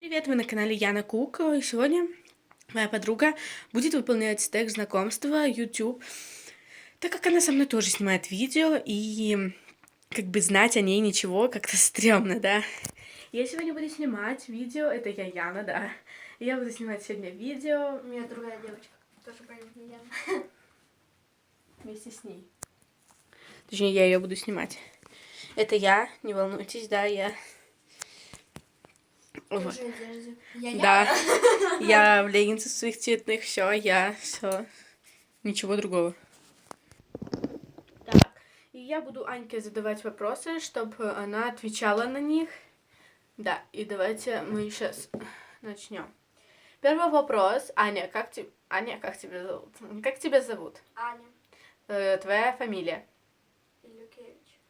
Привет, вы на канале Яна Кук. И сегодня моя подруга будет выполнять тег знакомства YouTube, так как она со мной тоже снимает видео, и как бы знать о ней ничего как-то стрёмно, да? Я сегодня буду снимать видео, это я Яна, да. Я буду снимать сегодня видео У меня другая девочка, тоже имени Яна. вместе с ней. Точнее, я ее буду снимать. Это я, не волнуйтесь, да, я. Я Да, я в леггинсах своих цветных, все, я, все, ничего другого. Так, и я буду Аньке задавать вопросы, чтобы она отвечала на них. Да, и давайте мы сейчас начнем. Первый вопрос. Аня, как тебе... Аня, как тебя зовут? Как тебя зовут? Аня Э, твоя фамилия? Илюкевич.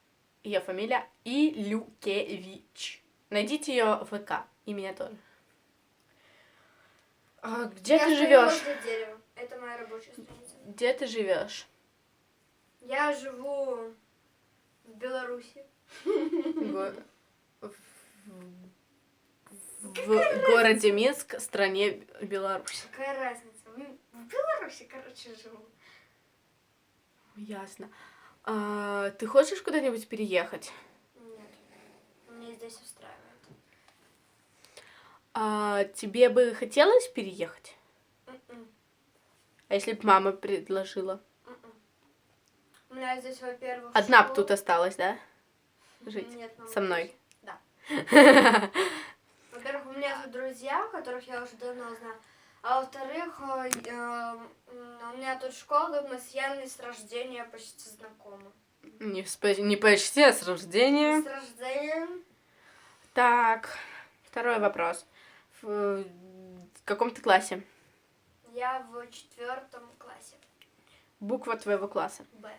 Ее фамилия Илюкевич. Найдите ее в ВК. И меня тоже. А, где Я ты живешь? Это моя рабочая страница. Где ты живешь? Я живу в Беларуси. Го- В, в городе Минск, стране Беларусь. Какая разница? В Беларуси, короче, живу. Ясно. А, ты хочешь куда-нибудь переехать? Нет. Мне здесь устраивает. А, тебе бы хотелось переехать? М-м, А если бы мама предложила? м-м. У меня здесь, во-первых, Одна бы школа. тут осталась, да? Жить Нет, мама, со мной. Да. Во-первых, у меня тут друзья, которых я уже давно знаю. А во-вторых, э, э, м, у меня тут школа, мы с Яной с рождения почти знакомы. Не, спа- не почти, а с рождения. С рождения. Так, второй вопрос. В, каком ты классе? Я в четвертом классе. Буква твоего класса. Б.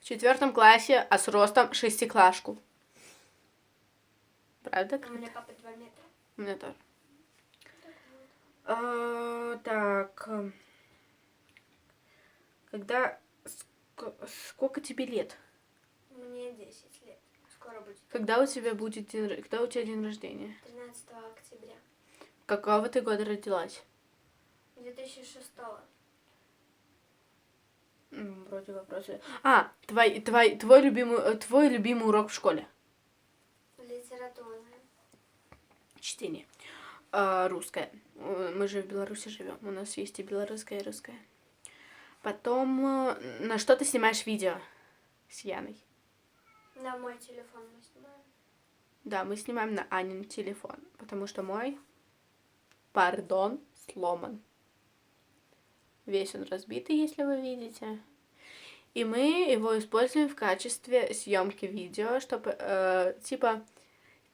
В четвертом классе, а с ростом шестиклашку. Правда? У меня папа 2 метра. У меня тоже. А, так. э, Когда... ск- Сколько тебе лет? Мне 10 лет. Скоро будет. Когда у тебя будет день... Когда у тебя день рождения? 13 октября. Какого ты года родилась? 2006 М, Вроде вопросы. А, твой, твой, твой, любимый, э, твой любимый урок в школе? Литературная. Чтение. А, русское. Э, Мы же в Беларуси живем. У нас есть и белорусское, и русское. Потом, э, на что ты снимаешь видео с Яной? На мой телефон мы снимаем. Да, мы снимаем на Анин телефон, потому что мой, пардон, сломан. Весь он разбитый, если вы видите. И мы его используем в качестве съемки видео, чтобы э, типа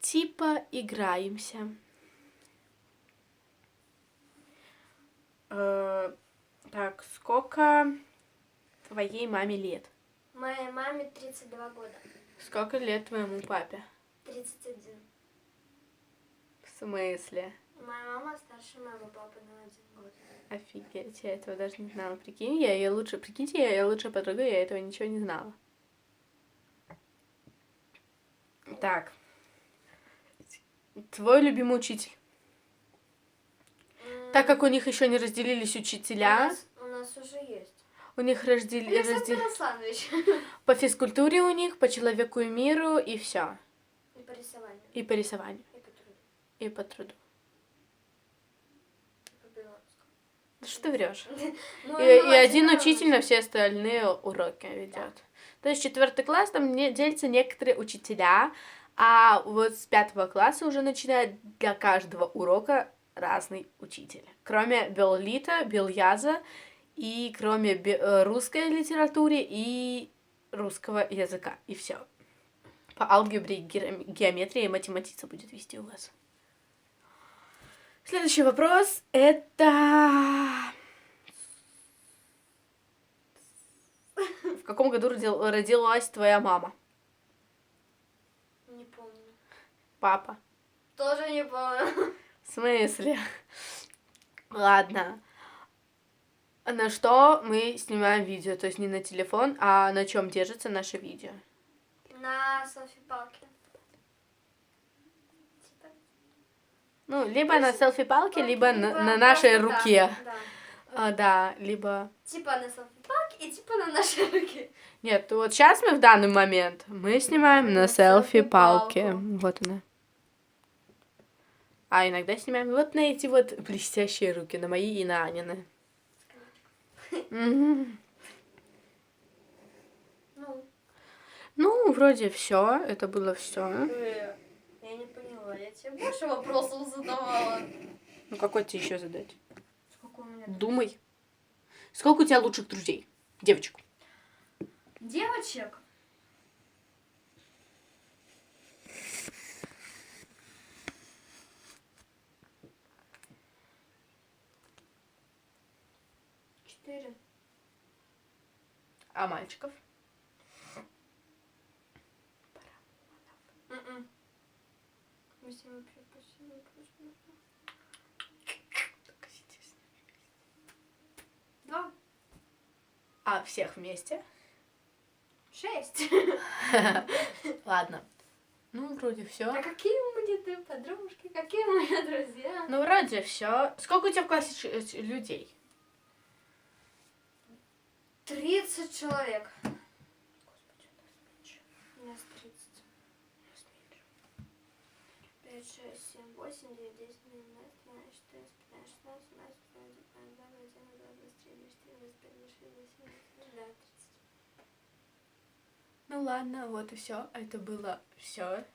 типа играемся. Э, так, сколько твоей маме лет? Моей маме 32 года. Сколько лет твоему папе? 31. В смысле? Моя мама старше моего папы на один год. Офигеть, я этого даже не знала. Прикинь, я ее лучше, прикиньте, я ее лучшая подруга, я этого ничего не знала. Так. Твой любимый учитель. Так как у них еще не разделились у учителя, нас, у нас уже есть. У них раздел- Асланович. по физкультуре у них, по человеку и миру, и все. И по рисованию. И по рисованию, И по труду. и по труду. Да что ты врешь? Ну, И, ну, и один учитель на все остальные уроки ведет. То есть четвертый класс там не делятся некоторые учителя, а вот с пятого класса уже начинает для каждого урока разный учитель. Кроме биолита, биояза и кроме э, русской литературы и русского языка. И все. По алгебре, геом- геометрии и математица будет вести у вас. Следующий вопрос это... В каком году родил- родилась твоя мама? Не помню. Папа? Тоже не помню. В смысле? Ладно. На что мы снимаем видео? То есть не на телефон, а на чем держится наше видео? На селфи-палке. Типа. Ну, либо на селфи-палке, либо на, Либо на нашей просто руке. так, да. А, да, либо... Типа на селфи-палке и типа на нашей руке. Нет, вот сейчас мы в данный момент, мы снимаем на На селфи-палке. селфи-палку. Вот она. А иногда снимаем вот на эти вот блестящие руки, на мои и на Анины. Ну, Ну, вроде все, это было все. я не поняла, я тебе больше вопросов задавала. Ну, какой тебе еще задать? Сколько у меня? Думай. Сколько у тебя лучших друзей? Девочек. Девочек? Четыре. А мальчиков? М-м. Мы с ним вообще почти не дружим. Два. А всех вместе? Шесть. Ладно. Ну, вроде все. А какие мы не ты подружки, какие мои друзья? Ну, вроде все. Сколько у тебя в классе людей? 30 человек. У нас 30. 5, 6, 7, 8, 9, 10, 11, 12, 14, 15, 16, 17, 18, 19, 20, 21, 22, 23, 24, 25, 26, 27, 28, да, 30. Ну ладно, вот и все. Это было все.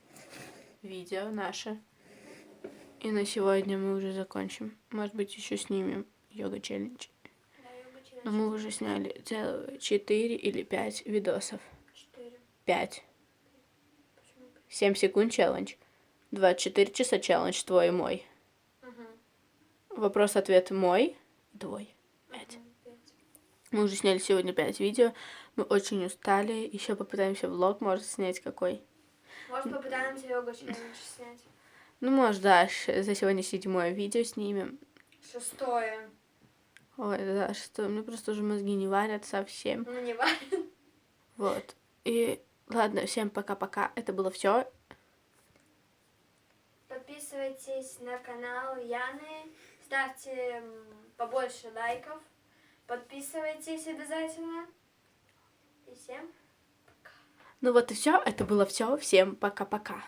Видео наше. И на сегодня мы уже закончим. Может быть, еще снимем йога челлендж. Но мы уже сняли целых 4 или 5 видосов. 4. 5. Почему? 7 секунд челлендж. 24 часа челлендж твой и мой. Угу. Вопрос-ответ мой, твой. Пять. Мы уже сняли сегодня 5 видео. Мы очень устали. Еще попытаемся влог, может, снять какой. Может, попытаемся челлендж снять. Ну, может, да, за сегодня седьмое видео снимем. Шестое. Ой, да, что мне просто уже мозги не варят совсем. Ну, не важно. Вот. И ладно, всем пока-пока. Это было все. Подписывайтесь на канал Яны, ставьте побольше лайков, подписывайтесь обязательно. И всем Ну вот и все. Это было все. Всем пока-пока.